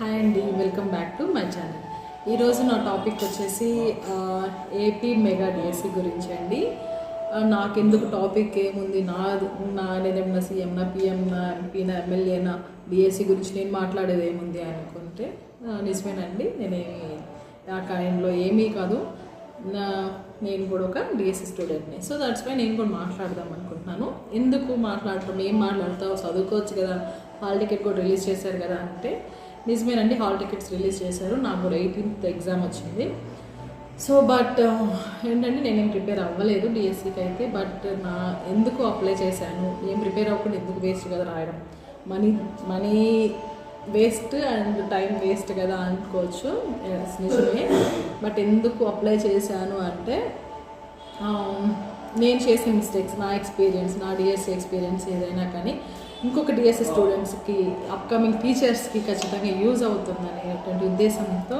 Hi అండి welcome back to my channel ఈరోజు నా టాపిక్ వచ్చేసి ఏపీ మెగా డిఎస్సి గురించి అండి. నాకెందుకు టాపిక్ ఏముంది? నా నా నేనేమన్నా సీఎంనా నా ఎంపీనా నా నా ఎమ్మెల్యేనా డిఎస్సి గురించి నేను మాట్లాడేది ఏముంది అనుకుంటే నిజమేనండి. నేనేమి ఆ కాయంలో ఏమీ కాదు. నా నేను కూడా ఒక డిఎస్సి స్టూడెంట్ని సో దట్స్ వై నేను కూడా మాట్లాడదాం అనుకుంటున్నాను. ఎందుకు మాట్లాడటం? ఏం మాట్లాడతావు? చదువుకోవచ్చు కదా. హాల్ టికెట్ కూడా రిలీజ్ చేశారు కదా అంటే నిజమేనండి హాల్ టికెట్స్ రిలీజ్ చేశారు. నాకు కూడా ఎయిటీన్త్ ఎగ్జామ్ వచ్చింది. సో బట్ ఏంటంటే నేనేం ప్రిపేర్ అవ్వలేదు డిఎస్సికి అయితే. బట్ నా ఎందుకు అప్లై చేశాను? ఏం ప్రిపేర్ అవ్వకుండా ఎందుకు వేస్ట్ కదా రాయడం? Money money waste and time waste కదా అనుకోవచ్చు. నిజమే. బట్ ఎందుకు అప్లై చేశాను అంటే నేను చేసిన మిస్టేక్స్ నా ఎక్స్పీరియన్స్ నా డిఎస్సి ఎక్స్పీరియన్స్ ఏదైనా కానీ ఇంకొక డిఎస్సి స్టూడెంట్స్కి అప్కమింగ్ టీచర్స్కి ఖచ్చితంగా యూజ్ అవుతుందనేటువంటి ఉద్దేశంతో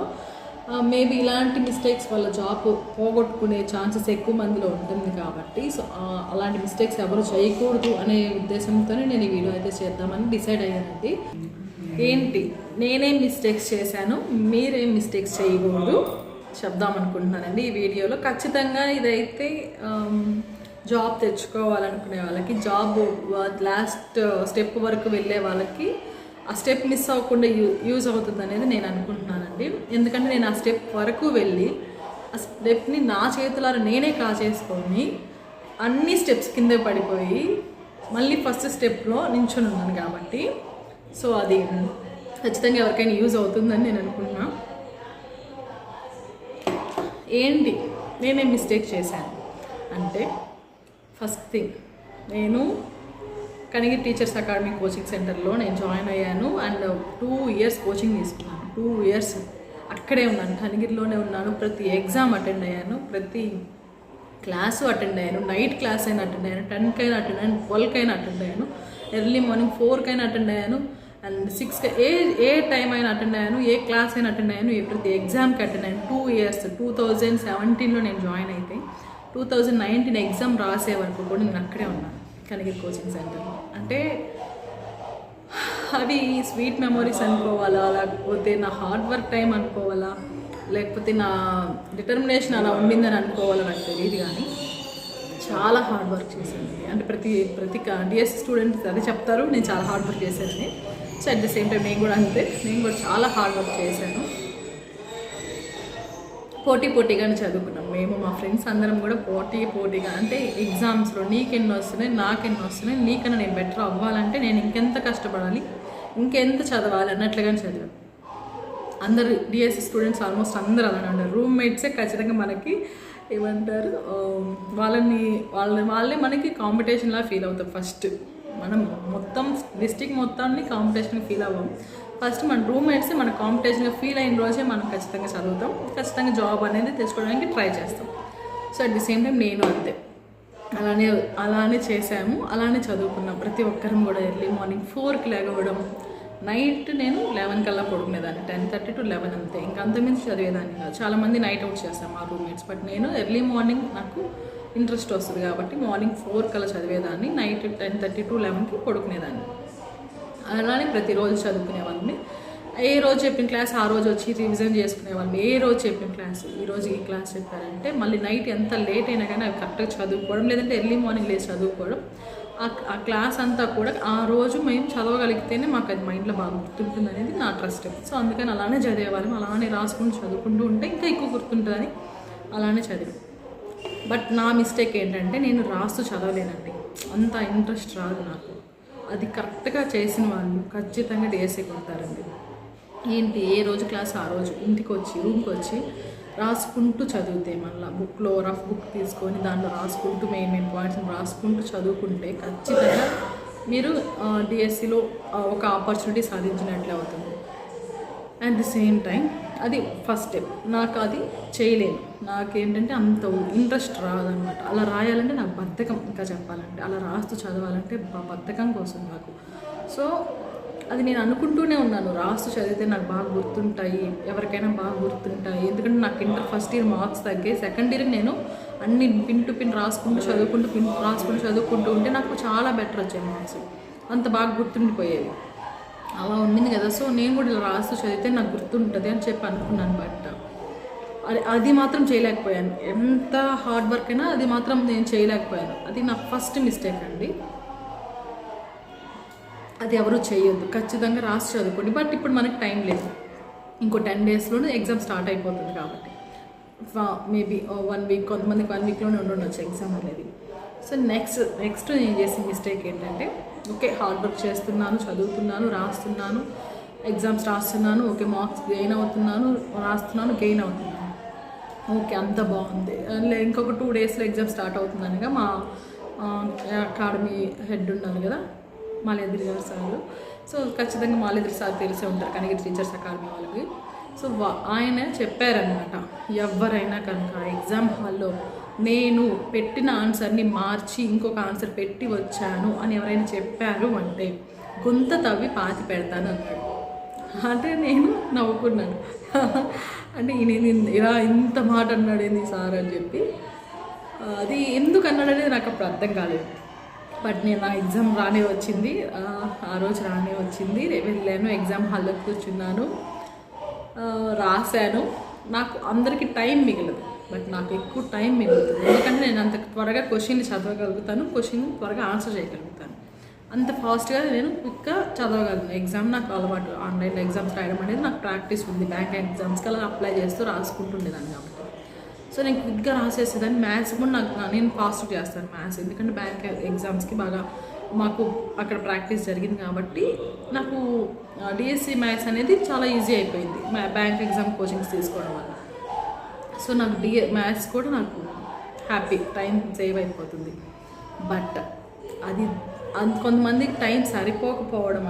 మేబీ ఇలాంటి మిస్టేక్స్ వల్ల జాబ్ పోగొట్టుకునే ఛాన్సెస్ ఎక్కువ మందిలో ఉంటుంది కాబట్టి సో అలాంటి మిస్టేక్స్ ఎవరు చేయకూడదు అనే ఉద్దేశంతోనే నేను ఈ వీడియో అయితే చేద్దామని డిసైడ్ అయ్యానండి. ఏంటి? నేనేం మిస్టేక్స్ చేశాను? మీరేం మిస్టేక్స్ చేయకూడదు? చెప్దాం అనుకుంటున్నానండి ఈ వీడియోలో ఖచ్చితంగా ఇదైతే జాబ్ తెచ్చుకోవాలనుకునే వాళ్ళకి జాబ్ లాస్ట్ స్టెప్ వరకు వెళ్ళే వాళ్ళకి ఆ స్టెప్ మిస్ అవ్వకుండా యూ యూజ్ అవుతుంది అనేది నేను అనుకుంటున్నానండి. ఎందుకంటే నేను ఆ స్టెప్ వరకు వెళ్ళి ఆ స్టెప్ని నా చేతులారా నేనే కాచేసుకొని అన్ని స్టెప్స్ కింద పడిపోయి మళ్ళీ ఫస్ట్ స్టెప్లో నించుని ఉన్నాను కాబట్టి. సో అది ఖచ్చితంగా ఎవరికైనా యూజ్ అవుతుందని నేను అనుకుంటున్నా. ఏంటి? నేనేం మిస్టేక్ చేశాను? అంటే ఫస్ట్ థింగ్. నేను కనిగి టీచర్స్ అకాడమీ కోచింగ్ సెంటర్లో నేను జాయిన్ అయ్యాను. అండ్ టూ ఇయర్స్ కోచింగ్ తీసుకున్నాను. టూ ఇయర్స్ అక్కడే ఉన్నాను. కనిగిరిలోనే ఉన్నాను. ప్రతి ఎగ్జామ్ అటెండ్ అయ్యాను. ప్రతి క్లాసు అటెండ్ అయ్యాను. నైట్ క్లాస్ అయినా అటెండ్ అయ్యాను. టెన్కి అయినా అటెండ్ అయ్యాను. ట్వెల్వ్కి అయినా అటెండ్ అయ్యాను. ఎర్లీ మార్నింగ్ ఫోర్కి అయినా అటెండ్ అయ్యాను. అండ్ సిక్స్ ఏ ఏ టైం అయినా అటెండ్ అయ్యాను. ఏ క్లాస్ అయినా అటెండ్ అయ్యాను. ఏ ప్రతి ఎగ్జామ్కి అటెండ్ అయ్యాను. టూ ఇయర్స్ టూ థౌజండ్ సెవెంటీన్లో నేను జాయిన్ అయితే టూ థౌజండ్ నైన్టీన్ ఎగ్జామ్ రాసే వరకు కూడా నేను అక్కడే ఉన్నాను కనగిరి కోచింగ్ సెంటర్లో అంటే అవి స్వీట్ మెమొరీస్ అనుకోవాలా లేకపోతే నా హార్డ్ వర్క్ టైం అనుకోవాలా లేకపోతే నా డిటర్మినేషన్ అలా ఉండిందని అనుకోవాలా నాకు తెలియదు కానీ చాలా హార్డ్ వర్క్ చేశాను. అంటే ప్రతి ప్రతి డిఎస్ స్టూడెంట్స్ అదే చెప్తారు నేను చాలా హార్డ్ వర్క్ చేశానని. So at the same time నేను కూడా అంతే నేను కూడా చాలా హార్డ్ వర్క్ చేశాను. పోటీ పోటీగానే చదువుకున్నాం. మేము మా ఫ్రెండ్స్ అందరం కూడా పోటీ పోటీగా అంటే ఎగ్జామ్స్లో నీకెన్ని వస్తున్నాయి నాకెన్ని వస్తున్నాయి నీకన్నా నేను బెటర్ అవ్వాలంటే నేను ఇంకెంత కష్టపడాలి ఇంకెంత చదవాలి అన్నట్లుగానే చదివాను అందరు డిఎస్సి స్టూడెంట్స్ ఆల్మోస్ట్ అందరూ అలానే ఉన్నారు. రూమ్మేట్సే ఖచ్చితంగా మనకి ఏమంటారు వాళ్ళని వాళ్ళని వాళ్ళ వాళ్ళే మనకి కాంపిటీషన్లా ఫీల్ అవుతాం ఫస్ట్ మనం మొత్తం డిస్టిక్ మొత్తాన్ని కాంపిటీషన్ ఫీల్ అవ్వం. ఫస్ట్ మన రూమ్మేట్స్ మన కాంపిటీషన్గా ఫీల్ అయిన రోజే మనం ఖచ్చితంగా చదువుతాం. ఖచ్చితంగా జాబ్ అనేది తెచ్చుకోవడానికి ట్రై చేస్తాం. So at the same time నేను అంతే. అలానే అలానే చేశాము. అలానే చదువుకున్నాం. ప్రతి ఒక్కరం కూడా ఎర్లీ మార్నింగ్ ఫోర్కి లేకపోవడం నైట్ నేను లెవెన్ కల్లా పడుకునేదాన్ని. టెన్ థర్టీ టు లెవెన్ అంతే. ఇంకా అంతమించి చదివేదాన్ని కాదు. చాలామంది నైట్ అవుట్ చేస్తాం మా రూమ్మేట్స్ బట్ నేను ఎర్లీ మార్నింగ్ నాకు ఇంట్రెస్ట్ వస్తుంది కాబట్టి మార్నింగ్ ఫోర్ కల్లా చదివేదాన్ని. నైట్ టెన్ థర్టీ టు లెవెన్కి పడుకునేదాన్ని. అలానే ప్రతిరోజు చదువుకునేవాళ్ళని. ఏ రోజు చెప్పిన క్లాస్ ఆ రోజు వచ్చి రివిజన్ చేసుకునేవాళ్ళని. ఏ రోజు చెప్పిన క్లాస్ ఈ రోజు ఈ క్లాస్ చెప్పారంటే మళ్ళీ నైట్ ఎంత లేట్ అయినా కానీ అవి కరెక్ట్గా చదువుకోవడం లేదంటే ఎర్లీ మార్నింగ్ లేచి చదువుకోవడం. ఆ- ఆ క్లాస్ అంతా కూడా ఆ రోజు మేము చదవగలిగితేనే మాకు అది మైండ్లో బాగా గుర్తుంటుంది అనేది నా ట్రస్ట్. సో అందుకని అలానే చదివేవాళ్ళం. అలానే రాసుకుంటూ చదువుకుంటూ ఉంటే ఇంకా ఎక్కువ గుర్తుంటుందని అలానే చదివాం. బట్ నా మిస్టేక్ ఏంటంటే నేను రాస్తూ చదవలేనండి. అంత ఇంట్రెస్ట్ రాదు నాకు. అది కరెక్ట్గా చేసిన వాళ్ళు ఖచ్చితంగా డిఎస్సీ కొడతారండి. ఏంటి? ఏ రోజు క్లాస్ ఆ రోజు? ఇంటికి వచ్చి రూమ్కి వచ్చి రాసుకుంటూ చదివితే మళ్ళీ బుక్లో రఫ్ బుక్ తీసుకొని దాంట్లో రాసుకుంటూ మెయిన్ మెయిన్ పాయింట్స్ రాసుకుంటూ చదువుకుంటే ఖచ్చితంగా మీరు డిఎస్సిలో ఒక ఆపర్చునిటీ సాధించినట్లే అవుతుంది. అట్ ది సేమ్ టైం అది ఫస్ట్ స్టెప్ నాకు అది చేయలేను నాకేంటంటే అంత ఇంట్రెస్ట్ రాదనమాట అలా రాయాలంటే నాకు బద్ధకం ఇంకా చెప్పాలంటే. అలా రాస్తూ చదవాలంటే బద్ధకం కోసం నాకు. సో అది నేను అనుకుంటూనే ఉన్నాను. రాస్తూ చదివితే నాకు బాగా గుర్తుంటాయి. ఎవరికైనా బాగా గుర్తుంటాయి. ఎందుకంటే నాకు ఇంటర్ ఫస్ట్ ఇయర్ మార్క్స్ తగ్గాయి. సెకండ్ ఇయర్ నేను అన్ని పిన్ టు పిన్ రాసుకుంటూ చదువుకుంటూ పిన్ రాసుకుంటూ చదువుకుంటూ ఉంటే నాకు చాలా బెటర్ వచ్చాయి మార్క్స్ అంత బాగా గుర్తుండిపోయేవి. అలా ఉండింది కదా. సో నేను కూడా ఇలా రాస్తూ చదివితే నాకు గుర్తుంటుంది అని చెప్పి అనుకున్నాను బట్ అది అది మాత్రం చేయలేకపోయాను. ఎంత హార్డ్ వర్క్ అయినా అది మాత్రం నేను చేయలేకపోయాను. అది నా ఫస్ట్ మిస్టేక్ అండి. అది ఎవరు చేయొద్దు. ఖచ్చితంగా రాసి చదువుకోండి. బట్ ఇప్పుడు మనకి టైం లేదు. ఇంకో టెన్ డేస్లోనే ఎగ్జామ్ స్టార్ట్ అయిపోతుంది కాబట్టి. మేబీ వన్ వీక్ కొంతమందికి వన్ వీక్లోనే ఉండొచ్చు ఎగ్జామ్ అనేది. సో నెక్స్ట్ నెక్స్ట్ నేను చేసిన మిస్టేక్ ఏంటంటే ఓకే హార్డ్ వర్క్ చేస్తున్నాను చదువుతున్నాను రాస్తున్నాను ఎగ్జామ్స్ రాస్తున్నాను ఓకే మార్క్స్ గెయిన్ అవుతున్నాను రాస్తున్నాను గెయిన్ అవుతున్నాను. ఓకే అంత బాగుంది. లే ఇంకొక టూ డేస్లో ఎగ్జామ్ స్టార్ట్ అవుతుందనగా మా అకాడమీ హెడ్ ఉన్నారు కదా మాలేద్రి గారు సార్. సో ఖచ్చితంగా మాలేద్రి సార్ తెలిసే ఉంటారు కనుక టీచర్స్ అకాడమీ వాళ్ళకి. సో ఆయన చెప్పారనమాట ఎవరైనా కనుక ఎగ్జామ్ హాల్లో నేను పెట్టిన ఆన్సర్ని మార్చి ఇంకొక ఆన్సర్ పెట్టి వచ్చాను అని ఎవరైనా చెప్పారు అంటే గుంత తవ్వి పాతి పెడతాను అన్నాడు అంటే నేను నవ్వుకున్నాను. అంటే ఈయన ఇలా ఇంత మాట అన్నాడు ఏంది సార్ అని చెప్పి అది ఎందుకు అన్నాడు అనేది నాకు అప్పుడు అర్థం కాలేదు. బట్ నేను నా ఎగ్జామ్ రానే వచ్చింది. ఆ, రోజు రానే వచ్చింది. వెళ్ళాను ఎగ్జామ్ హాల్లో కూర్చున్నాను. రాశాను. నాకు అందరికీ టైం మిగలదు. బట్ నాకు ఎక్కువ టైం మిగులుతుంది. ఎందుకంటే నేను అంత త్వరగా క్వశ్చన్ చదవగలుగుతాను క్వశ్చన్ త్వరగా ఆన్సర్ చేయగలుగుతాను. అంత ఫాస్ట్గా నేను క్విక్గా చదవగలను. ఎగ్జామ్ నాకు అలవాటు. ఆన్లైన్ ఎగ్జామ్స్ రాయడం అనేది నాకు ప్రాక్టీస్ ఉంది. బ్యాంక్ ఎగ్జామ్స్కి అలా అప్లై చేస్తూ రాసుకుంటుండేదాన్ని కాబట్టి. సో నేను క్విక్గా రాసేసేదాన్ని. మ్యాథ్స్ కూడా నాకు నేను ఫాస్ట్ చేస్తాను మ్యాథ్స్. ఎందుకంటే బ్యాంక్ ఎగ్జామ్స్కి బాగా మాకు అక్కడ ప్రాక్టీస్ జరిగింది కాబట్టి నాకు డిఎస్సి మ్యాథ్స్ అనేది చాలా ఈజీ అయిపోయింది. బ్యాంక్ ఎగ్జామ్ కోచింగ్స్ తీసుకోవడం వల్ల. సో నాకు డిఏ మ్యాథ్స్ కూడా నాకు హ్యాపీ టైం సేవ్ అయిపోతుంది. బట్ అది అంత కొంతమందికి టైం సరిపోకపోవడం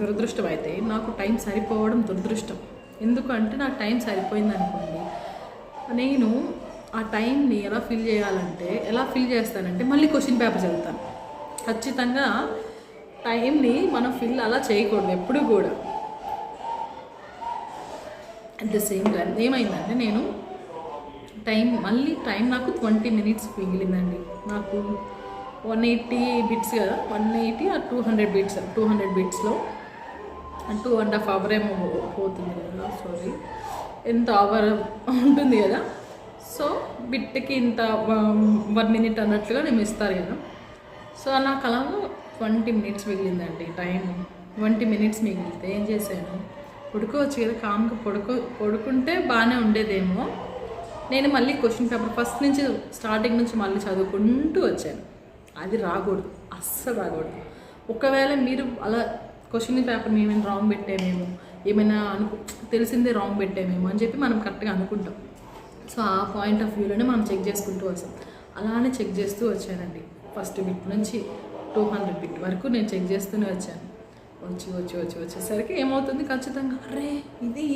దురదృష్టం అయితే నాకు టైం సరిపోవడం దురదృష్టం. ఎందుకంటే నాకు టైం సరిపోయింది అనుకోండి నేను ఆ టైంని ఎలా ఫిల్ చేయాలంటే ఎలా ఫిల్ చేస్తానంటే మళ్ళీ క్వశ్చన్ పేపర్ చదువుతాను. ఖచ్చితంగా టైంని మనం ఫిల్ అలా చేయకూడదు ఎప్పుడు కూడా. అట్ ద సేమ్ టైం ఏమైందంటే నేను టైం మళ్ళీ టైం నాకు ట్వంటీ మినిట్స్ మిగిలిందండి. నాకు వన్ ఎయిటీ బిట్స్ కదా వన్ ఎయిటీ ఆ two hundred bits two hundred బిట్స్లో two and half hour ఏమో పోతుంది కదా సారీ ఎంత అవర్ ఉంటుంది కదా. సో బిట్కి ఇంత వన్ మినిట్ అన్నట్లుగా నేను ఇస్తారు కదా. సో నాకు అలా ట్వంటీ మినిట్స్ మిగిలిందండి టైం. ట్వంటీ మినిట్స్ మిగిలితే ఏం చేశాను? పడుకోవచ్చు కదా కామ్గా పడుకో పడుకుంటే బాగానే ఉండేదేమో. నేను మళ్ళీ క్వశ్చన్ పేపర్ ఫస్ట్ నుంచి స్టార్టింగ్ నుంచి మళ్ళీ చదువుకుంటూ వచ్చాను. అది రాకూడదు అస్సలు రాకూడదు. ఒకవేళ మీరు అలా క్వశ్చన్ పేపర్ మేమేమైనా రాంగ్ పెట్టామేమో ఏమైనా అనుకు తెలిసిందే రాంగ్ పెట్టామేమో అని చెప్పి మనం కరెక్ట్గా అనుకుంటాం. సో ఆ పాయింట్ ఆఫ్ వ్యూలోనే మనం చెక్ చేసుకుంటూ వస్తాం అలానే చెక్ చేస్తూ వచ్చానండి. ఫస్ట్ బిట్ నుంచి టూ హండ్రెడ్ బిట్ వరకు నేను చెక్ చేస్తూనే వచ్చాను. వచ్చి వచ్చి వచ్చి వచ్చేసరికి ఏమవుతుంది? ఖచ్చితంగా అరే ఇది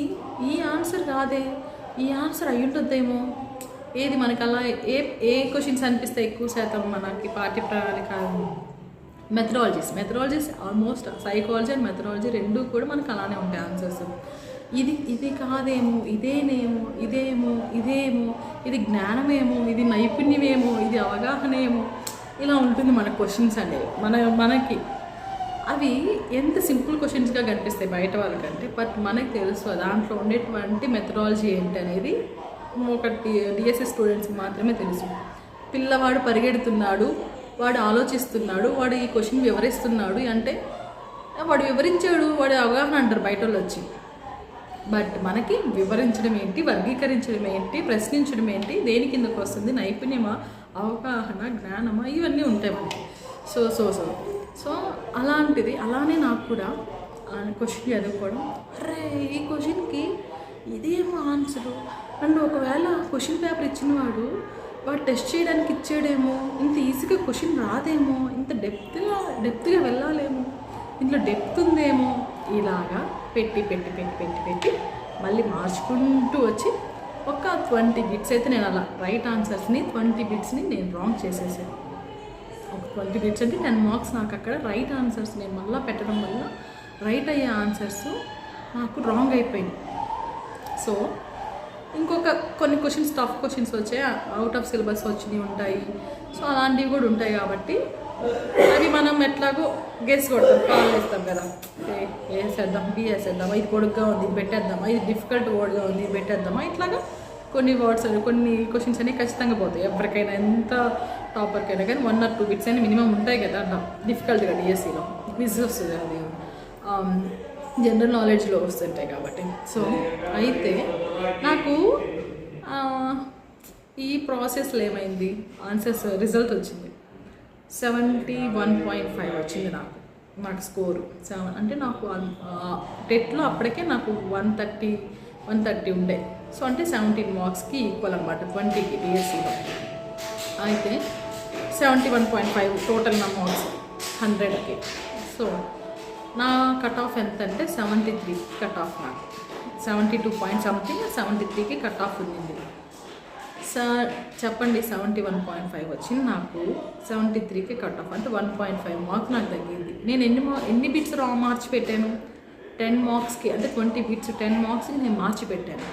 ఈ ఆన్సర్ కాదే. ఈ ఆన్సర్ అయి ఉంటుందేమో ఏది మనకి అలా ఏ ఏ క్వశ్చన్స్ అనిపిస్తే ఎక్కువ శాతం మనకి పాఠ్య ప్రణాళిక methodologies methodologies almost psychology and methodology రెండు కూడా మనకు అలానే ఉంటాయి ఆన్సర్స్ ఇది ఇది కాదేమో ఇదేనేమో ఇదేమో ఇదేమో ఇది జ్ఞానమేమో ఇది నైపుణ్యమేమో ఇది అవగాహనేమో ఇలా ఉంటుంది మన క్వశ్చన్స్ అనేవి. మన మనకి అవి ఎంత సింపుల్ క్వశ్చన్స్గా కనిపిస్తాయి బయట వాళ్ళకంటే బట్ మనకు తెలుసు దాంట్లో ఉండేటువంటి మెథడాలజీ ఏంటి అనేది ఒకటి డిఎస్ఎస్ స్టూడెంట్స్కి మాత్రమే తెలుసు. పిల్లవాడు పరిగెడుతున్నాడు వాడు ఆలోచిస్తున్నాడు వాడు ఈ క్వశ్చన్ వివరిస్తున్నాడు అంటే వాడు వివరించాడు వాడు అవగాహన అంటారు బయట వాళ్ళు వచ్చి బట్ మనకి వివరించడం ఏంటి వర్గీకరించడం ఏంటి ప్రశ్నించడం ఏంటి దేని కిందకు వస్తుంది నైపుణ్యమా అవగాహన జ్ఞానమా ఇవన్నీ ఉంటాయి మనకి. సో సో సో సో అలాంటిది అలానే నాకు కూడా క్వశ్చన్ చదువుకోవడం అరే ఈ క్వశ్చన్కి ఇదేమో ఆన్సరు అండ్ ఒకవేళ క్వశ్చన్ పేపర్ ఇచ్చినవాడు వాడు టెస్ట్ చేయడానికి ఇచ్చాడేమో ఇంత ఈజీగా క్వశ్చన్ రాదేమో ఇంత డెప్త్గా డెప్త్గా వెళ్ళాలేమో ఇంట్లో డెప్త్ ఉందేమో ఇలాగా పెట్టి పెట్టి పెట్టి పెట్టి పెట్టి మళ్ళీ మార్చుకుంటూ వచ్చి ఒక ట్వంటీ బిట్స్ అయితే నేను అలా రైట్ ఆన్సర్స్ని ట్వంటీ బిట్స్ని నేను రాంగ్ చేసేసాను. ఒక ట్వంటీ డేట్స్ అంటే టెన్ మార్క్స్ నాకు అక్కడ రైట్ ఆన్సర్స్ నేను మళ్ళీ పెట్టడం వల్ల రైట్ అయ్యే ఆన్సర్స్ నాకు రాంగ్ అయిపోయింది సో ఇంకొక కొన్ని క్వశ్చన్స్ టఫ్ క్వశ్చన్స్ వచ్చాయి. అవుట్ ఆఫ్ సిలబస్ వచ్చినవి ఉంటాయి. సో అలాంటివి కూడా ఉంటాయి కాబట్టి అవి మనం ఎట్లాగో గెస్ కొడతాం కాల్ చేస్తాం కదా. ఏ వేసేద్దాం బి వేసేద్దామా? ఇది పొడుగ్గా ఉంది ఇది పెట్టేద్దామా? ఇది డిఫికల్ట్ వర్డ్గా ఉంది ఇది పెట్టేద్దామా? ఇట్లాగా కొన్ని వర్డ్స్ కొన్ని క్వశ్చన్స్ అనేవి ఖచ్చితంగా పోతాయి. ఎవరికైనా ఎంత టాపర్కి అయినా కానీ వన్ ఆర్ టూ బిట్స్ అయినా మినిమం ఉంటాయి కదా డిఫికల్ట్గా డిఎస్సిలో. క్విజ్ వస్తుంది అది జనరల్ నాలెడ్జ్లో వస్తుంటాయి కాబట్టి. సో అయితే నాకు ఈ ప్రాసెస్లో ఏమైంది? ఆన్సర్స్ రిజల్ట్ వచ్చింది. సెవెంటీ వన్ పాయింట్ ఫైవ్ వచ్చింది నాకు. నాకు స్కోరు. సెవెన్ అంటే నాకు టెట్లో అప్పటికే నాకు వన్ థర్టీ వన్ థర్టీ ఉండే. సో అంటే సెవెంటీన్ మార్క్స్కి ఈక్వల్ అనమాట ట్వంటీకి డిఎస్సిలో. అయితే seventy one point five total నా మార్క్స్ హండ్రెడ్కి సో నా కట్ ఆఫ్ ఎంత అంటే సెవెంటీ త్రీ కట్ ఆఫ్ నాకు seventy two point something seventy త్రీకి కట్ ఆఫ్ ఉంది సార్ చెప్పండి సెవెంటీ వన్ పాయింట్ ఫైవ్ వచ్చింది నాకు సెవెంటీ త్రీకి కట్ ఆఫ్ అంటే వన్ పాయింట్ ఫైవ్ మార్క్ నాకు తగ్గింది. నేను ఎన్ని మా ఎన్ని బిట్స్ రా మార్చి పెట్టాను? టెన్ మార్క్స్కి అంటే ట్వంటీ బిట్స్ టెన్ మార్క్స్కి నేను మార్చి పెట్టాను.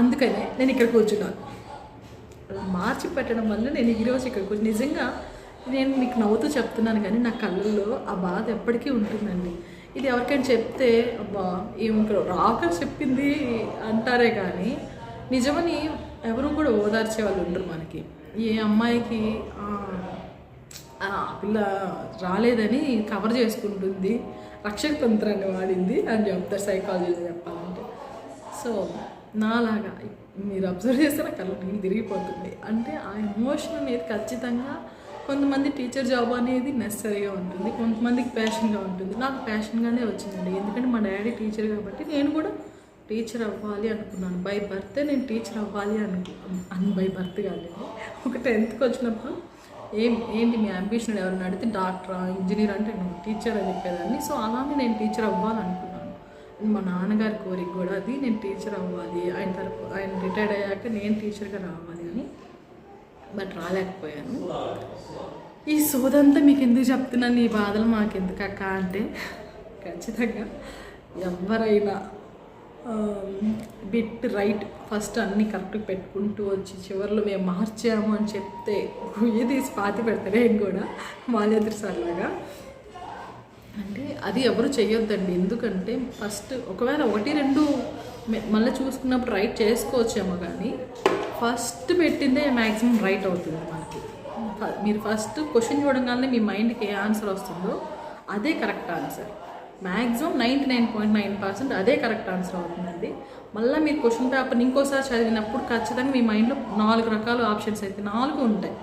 అందుకనే నేను ఇక్కడ కూర్చున్నాను. అలా మార్చి పెట్టడం వల్ల నేను ఈరోజు ఇక్కడ నిజంగా నేను మీకు నవ్వుతూ చెప్తున్నాను కానీ నా కళ్ళల్లో ఆ బాధ ఎప్పటికీ ఉంటుందండి. ఇది ఎవరికైనా చెప్తే అబ్బా ఏం రాక చెప్పింది అంటారే కానీ నిజమని ఎవరు కూడా ఓదార్చే వాళ్ళు ఉండరు మనకి. ఏ అమ్మాయికి ఆ పిల్ల రాలేదని కవర్ చేసుకుంటుంది రక్షక తంత్రాన్ని వాడింది అని చెప్తారు సైకాలజీలో చెప్పాలంటే. సో నాలాగా మీరు అబ్జర్వ్ చేస్తే నా కళ్ళు నీళ్ళు తిరిగిపోతుంది. అంటే ఆ ఎమోషన్ అనేది ఖచ్చితంగా కొంతమంది టీచర్ జాబ్ అనేది నెసరీగా ఉంటుంది. కొంతమందికి ప్యాషన్గా ఉంటుంది. నాకు ప్యాషన్గానే వచ్చిందండి. ఎందుకంటే మా డాడీ టీచర్ కాబట్టి నేను కూడా టీచర్ అవ్వాలి అనుకున్నాను. బై బర్త్ నేను టీచర్ అవ్వాలి అనుకు అని బై బర్త్ కాలేదు ఒక టెన్త్కి వచ్చినప్పుడు ఏం ఏంటి మీ అంబిషన్ ఎవరైనా అడిగితే డాక్టరా ఇంజనీర్ అంటే నేను టీచర్ అని చెప్పేదాన్ని. సో అలానే నేను టీచర్ అవ్వాలనుకున్నాను మా నాన్నగారి కోరిక కూడా అది నేను టీచర్ అవ్వాలి ఆయన తరపు ఆయన రిటైర్డ్ అయ్యాక నేను టీచర్గా రావాలి అని. బట్ రాలేకపోయాను. ఈ సోదంతా మీకు ఎందుకు చెప్తున్నాను? ఈ బాధలు మాకెందుకు అక్క అంటే ఖచ్చితంగా ఎవరైనా బిట్ రైట్ ఫస్ట్ అన్నీ కరెక్ట్ పెట్టుకుంటూ వచ్చి చివరిలో మేము మార్చాము అని చెప్తే గుయ్య తీసి పాతి పెడతారు ఏం కూడా మాల్యాద్రి సార్లాగా. అంటే అది ఎవరు చేయొద్దండి ఎందుకంటే ఫస్ట్ ఒకవేళ ఒకటి రెండు మళ్ళీ చూసుకున్నప్పుడు రైట్ చేసుకోవచ్చేమో కానీ ఫస్ట్ పెట్టిందే మ్యాక్సిమం రైట్ అవుతుంది మనకి. మీరు ఫస్ట్ క్వశ్చన్ చూడగానే మీ మైండ్కి ఏ ఆన్సర్ వస్తుందో అదే correct answer. Maximum ninety nine point nine percent అదే కరెక్ట్ ఆన్సర్ అవుతుందండి. మళ్ళీ మీరు క్వశ్చన్ పేపర్ని ఇంకోసారి చదివినప్పుడు ఖచ్చితంగా మీ మైండ్లో నాలుగు రకాల ఆప్షన్స్ అయితే నాలుగు ఉంటాయి.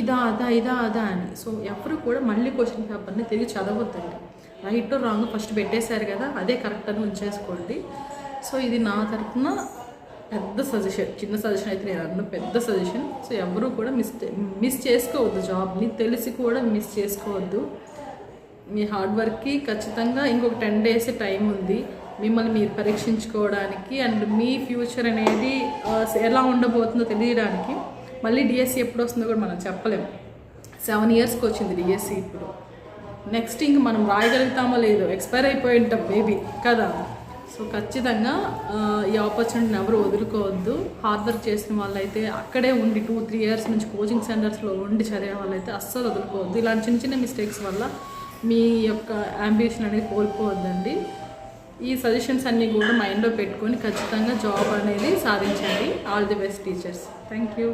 ఇదా అదా ఇదా అదా అని. సో ఎవరు కూడా మళ్ళీ క్వశ్చన్ పేపర్ని తిరిగి చదవద్దండి. రైట్ రాంగ్ ఫస్ట్ పెట్టేశారు కదా అదే కరెక్ట్ అని ఉంచేసుకోండి. సో ఇది నా తరఫున పెద్ద సజెషన్ చిన్న సజెషన్ అయితే నేను అన్న పెద్ద సజెషన్ సో ఎవరు కూడా మిస్ మిస్ చేసుకోవద్దు జాబ్ని తెలిసి కూడా మిస్ చేసుకోవద్దు. మీ హార్డ్ వర్క్కి ఖచ్చితంగా ఇంకొక టెన్ డేస్ టైం ఉంది. మిమ్మల్ని మీరు పరీక్షించుకోవడానికి అండ్ మీ ఫ్యూచర్ అనేది ఎలా ఉండబోతుందో తెలియడానికి మళ్ళీ డిఎస్సి ఎప్పుడు వస్తుందో కూడా మనం చెప్పలేము. సెవెన్ ఇయర్స్కి వచ్చింది డిఎస్సి ఇప్పుడు. నెక్స్ట్ ఇంక మనం రాయగలుగుతామో లేదో ఎక్స్పైర్ అయిపోయి ఉంటాం మేబీ కదా? సో ఖచ్చితంగా ఈ ఆపర్చునిటీని ఎవరు వదులుకోవద్దు. హార్డ్ వర్క్ చేసిన వాళ్ళైతే అక్కడే ఉండి టూ త్రీ ఇయర్స్ నుంచి కోచింగ్ సెంటర్స్లో ఉండి చదివే వాళ్ళైతే అస్సలు వదులుకోవద్దు. ఇలాంటి చిన్న చిన్న మిస్టేక్స్ వల్ల మీ యొక్క అంబిషన్ అనేది కోల్పోవద్దండి. ఈ సజెషన్స్ అన్నీ కూడా మైండ్లో పెట్టుకొని ఖచ్చితంగా జాబ్ అనేది సాధించండి. All the best teachers thank you